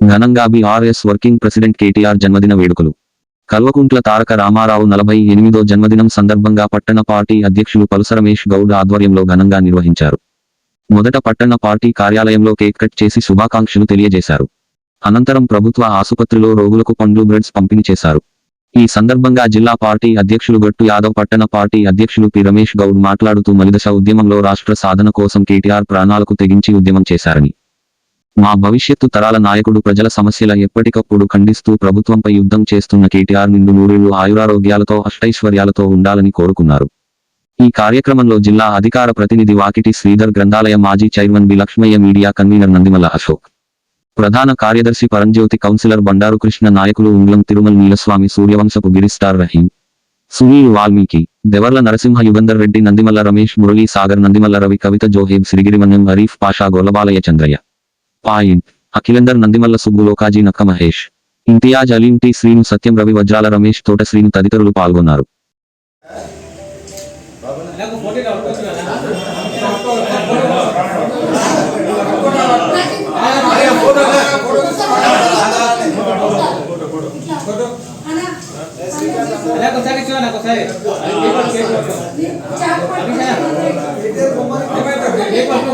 ఘనంగా BRS working president KTR జన్మదిన వేడుకలు. కల్వకుంట్ల తారక రామారావు నలభై ఎనిమిదో జన్మదినం సందర్భంగా పట్టణ పార్టీ అధ్యక్షులు పలుసరమేష్ గౌడ్ ఆధ్వర్యంలో ఘనంగా నిర్వహించారు. మొదట పట్టణ పార్టీ కార్యాలయంలో కేక్ కట్ చేసి శుభాకాంక్షలు తెలియజేశారు. అనంతరం ప్రభుత్వ ఆసుపత్రిలో రోగులకు పండ్లు బ్రెడ్స్ పంపిణీ చేశారు. ఈ సందర్భంగా జిల్లా పార్టీ అధ్యక్షులు గట్టు యాదవ్ పట్టణ పార్టీ అధ్యక్షులు పి రమేష్ గౌడ్ మాట్లాడుతూ మలిదశ ఉద్యమంలో రాష్ట్ర సాధన కోసం కేటీఆర్ ప్రాణాలకు తెగించి ఉద్యమం చేశారని. మా భవిష్యత్తు తరాల నాయకుడు ప్రజల సమస్యల ఎప్పటికప్పుడు ఖండిస్తూ ప్రభుత్వంపై యుద్ధం చేస్తున్న కేటీఆర్ నిండు నూరేళ్ళు ఆయురారోగ్యాలతో అష్టైశ్వర్యాలతో ఉండాలని కోరుకున్నారు. ఈ కార్యక్రమంలో జిల్లా అధికార ప్రతినిధి వాకిటి శ్రీధర్ గ్రంథాలయ మాజీ chairman B Lakshmaiah media convener Nandimalla Ashok. ప్రధాన కార్యదర్శి పరంజ్యోతి కౌన్సిలర్ బండారు కృష్ణ నాయకులు ఉంగ్లం తిరుమల నీలస్వామి సూర్యవంశపు గిరిస్టార్ రహీం. సునీల్ వాల్మీకి దెవర్ల నరసింహ యుగంధర్ రెడ్డి నందిమల్ల రమేష్ మురళీ సాగర్ నందిమల్ల రవి కవిత జోహేబ్ సిరిగిరిమన్యం హరీఫ్ పాషా గోలబాలయ చంద్రయ్య. పాయింట్ అఖిలేందర్ నందిమల్ల సుబ్బు లోకాజీ నక్క మహేష్ ఇంతియాజ్ అలీం టి శ్రీను సత్యం రవి వజ్రాల రమేష్ తోట శ్రీను తదితరులు పాల్గొన్నారు ఒకసారి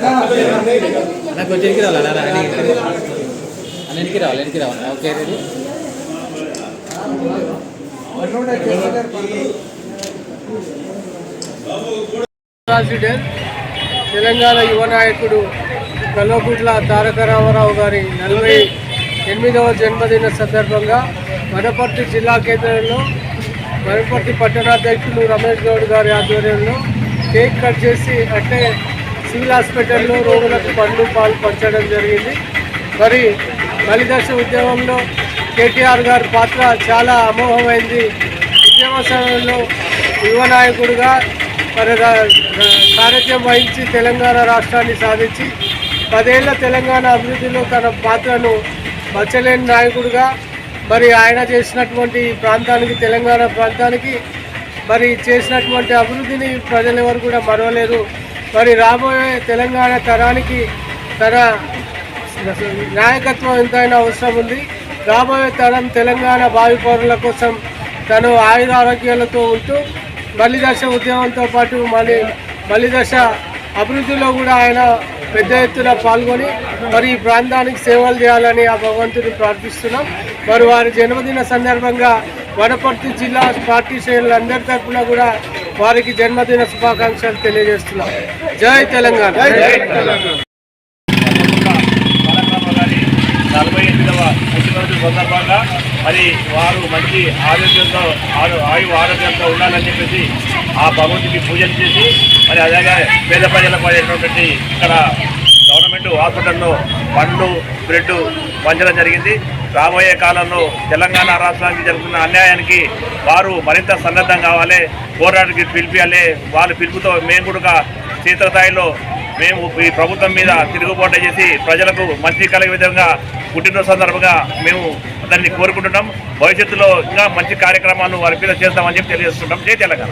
నాకు వచ్చేకి రావాలి? అన్న ఎనికి రావాలి? ఎన్నికి రావాలి? Okay ready? తెలంగాణ యువ నాయకుడు కల్వకుంట్ల తారక రామారావు గారి నలభై ఎనిమిదవ జన్మదిన సందర్భంగా వనపర్తి జిల్లా కేంద్రంలో వనపర్తి పట్టణాధ్యక్షులు రమేష్ గౌడ్ గారి ఆధ్వర్యంలో కేక్ కట్ చేసి అంటే సివిల్ హాస్పిటల్లో రోగులకు పండ్లు పాలు పంచడం జరిగింది. మరి బలిదశ ఉద్యమంలో కేటీఆర్ గారి పాత్ర చాలా అమోఘమైంది. ఉద్యమ సమయంలో యువ నాయకుడిగా మరి రా- సారథ్యం వహించి తెలంగాణ రాష్ట్రాన్ని సాధించి పదేళ్ళ తెలంగాణ అభివృద్ధిలో తన పాత్రను మచ్చలేని నాయకుడిగా మరి ఆయన చేసినటువంటి ఈ ప్రాంతానికి తెలంగాణ ప్రాంతానికి మరి చేసినటువంటి అభివృద్ధిని ప్రజలు ఎవరు కూడా మరవలేరు. మరి రాబోయే తెలంగాణ తరానికి తన నాయకత్వం ఎంతైనా అవసరం ఉంది. రాబోయే తరం తెలంగాణ భావి పౌరుల కోసం తను ఆయుర ఆరోగ్యాలతో ఉంటూ మల్లిదశ ఉద్యమంతో పాటు మళ్ళీ మల్లిదశ అభివృద్ధిలో కూడా ఆయన పెద్ద ఎత్తున పాల్గొని మరి ఈ ప్రాంతానికి సేవలు చేయాలని ఆ భగవంతుని ప్రార్థిస్తున్నాం. మరి వారి జన్మదిన సందర్భంగా వనపర్తి జిల్లా పార్టీ శ్రేణులందరి తరఫున కూడా వారికి జన్మదిన శుభాకాంక్షలు తెలియజేస్తున్నాం. జై తెలంగాణ. నలభై ఎనిమిదవ పుట్టినరోజు సందర్భంగా మరి వారు మంచి ఆరోగ్యంతో ఆరు ఆయు ఆరోగ్యంతో ఉండాలని చెప్పేసి ఆ భగవంతుడికి పూజలు చేసి మరి అలాగే పేద ప్రజలకు పడేటటువంటి ఇక్కడ గవర్నమెంట్ హాస్పిటల్లో పండ్లు బ్రెడ్ పంచడం జరిగింది. రాబోయే కాలంలో తెలంగాణ రాష్ట్రానికి జరుగుతున్న అన్యాయానికి వారు మరింత సన్నద్ధం కావాలి. పోరాటానికి పిలిపియాలి. వాళ్ళ పిలుపుతో మేము కూడా క్షేత్రస్థాయిలో మేము ఈ ప్రభుత్వం మీద తిరుగుబాటు చేసి ప్రజలకు మంచి కలిగే విధంగా పుట్టినరోజు సందర్భంగా మేము దాన్ని కోరుకుంటున్నాం. భవిష్యత్తులో ఇంకా మంచి కార్యక్రమాలు వారి మీద చేస్తామని చెప్పి తెలియజేస్తున్నాం. జై తెలంగాణ.